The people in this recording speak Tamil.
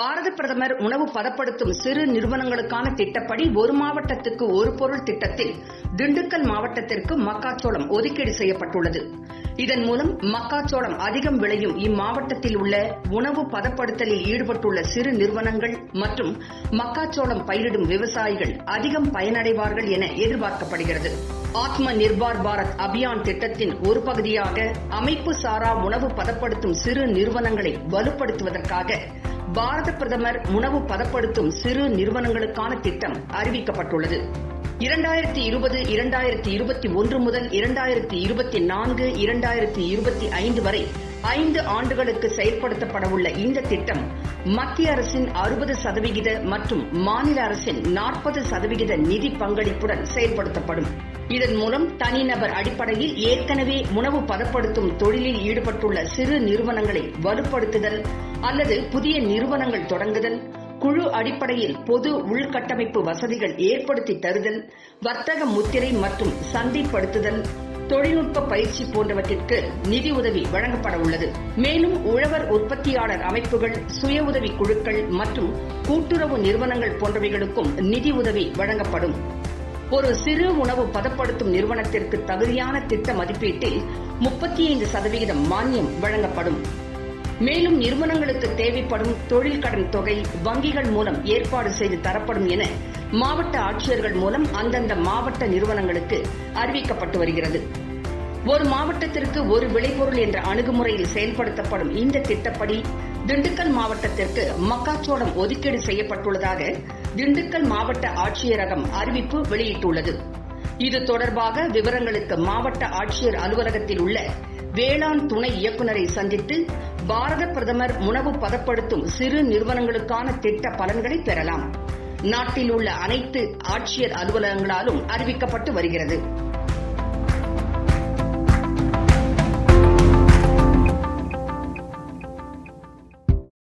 பாரத பிரதமர் உணவு பதப்படுத்தும் சிறு நிறுவனங்களுக்கான திட்டப்படி ஒரு மாவட்டத்துக்கு ஒரு பொருள் திட்டத்தில் திண்டுக்கல் மாவட்டத்திற்கு மக்காச்சோளம் ஒதுக்கீடு செய்யப்பட்டுள்ளது. இதன் மூலம் மக்காச்சோளம் அதிகம் விளையும் இம்மாவட்டத்தில் உள்ள உணவு பதப்படுத்தலில் ஈடுபட்டுள்ள சிறு நிறுவனங்கள் மற்றும் மக்காச்சோளம் பயிரிடும் விவசாயிகள் அதிகம் பயனடைவார்கள் என எதிர்பார்க்கப்படுகிறது. ஆத்ம நிர்பார் பாரத் அபியான் திட்டத்தின் ஒரு பகுதியாக அமைப்பு சாரா உணவு பதப்படுத்தும் சிறு நிறுவனங்களை வலுப்படுத்துவதற்காக பாரத பிரதமர் உணவு பதப்படுத்தும் சிறு நிறுவனங்களுக்கான திட்டம் அறிவிக்கப்பட்டுள்ளது. இரண்டாயிரத்தி இருபது இரண்டாயிரத்தி இருபத்தி ஒன்று முதல் இரண்டாயிரத்தி இருபத்தி நான்கு இரண்டாயிரத்தி இருபத்தி ஐந்து வரை ஐந்து ஆண்டுகளுக்கு செயல்படுத்தப்படவுள்ள இந்த திட்டம் மத்திய அரசின் அறுபது சதவிகித மற்றும் மாநில அரசின் நாற்பது சதவிகித நிதி பங்களிப்புடன் செயல்படுத்தப்படும் இதன் மூலம் தனிநபர் அடிப்படையில் ஏற்கனவே உணவு பதப்படுத்தும் தொழிலில் ஈடுபட்டுள்ள சிறு நிறுவனங்களை வலுப்படுத்துதல் அல்லது புதிய நிறுவனங்கள் தொடங்குதல் குழு அடிப்படையில் பொது உள்கட்டமைப்பு வசதிகள் ஏற்படுத்தி தருதல் வர்த்தக முத்திரை மற்றும் சந்தைப்படுத்துதல் தொழில்நுட்ப பயிற்சி போன்றவற்றிற்கு நிதி உதவி வழங்கப்பட உள்ளது. மேலும் உழவர் உற்பத்தியாளர் அமைப்புகள் சுய உதவி குழுக்கள் மற்றும் கூட்டுறவு நிறுவனங்கள் போன்றவைகளுக்கும் நிதி உதவி வழங்கப்படும். ஒரு சிறு உணவு பதப்படுத்தும் நிறுவனத்திற்கு தகுதியான திட்ட மதிப்பீட்டில் முப்பத்தி ஐந்து சதவிகிதம் மானியம் வழங்கப்படும். மேலும் நிறுவனங்களுக்கு தேவைப்படும் தொழில் கடன் தொகை வங்கிகள் மூலம் ஏற்பாடு செய்து தரப்படும் என மாவட்ட ஆட்சியர்கள் மூலம் அந்தந்த மாவட்ட நிறுவனங்களுக்கு அறிவிக்கப்பட்டு வருகிறது. ஒரு மாவட்டத்திற்கு ஒரு விளைபொருள் என்ற அணுகுமுறையில் செயல்படுத்தப்படும் இந்த திட்டப்படி திண்டுக்கல் மாவட்டத்திற்கு மக்காச்சோளம் ஒதுக்கீடு செய்யப்பட்டுள்ளதாக திண்டுக்கல் மாவட்ட ஆட்சியரகம் அறிவிப்பு வெளியிட்டுள்ளது. இது தொடர்பாக விவரங்களுக்கு மாவட்ட ஆட்சியர் அலுவலகத்தில் உள்ள வேளாண் துணை இயக்குநரை சந்தித்து பாரத பிரதமர் உணவு பதப்படுத்தும் சிறு நிறுவனங்களுக்கான திட்ட பலன்களை பெறலாம். நாட்டில் உள்ள அனைத்து ஆட்சியர் அலுவலகங்களாலும் அறிவிக்கப்பட்டு வருகிறது.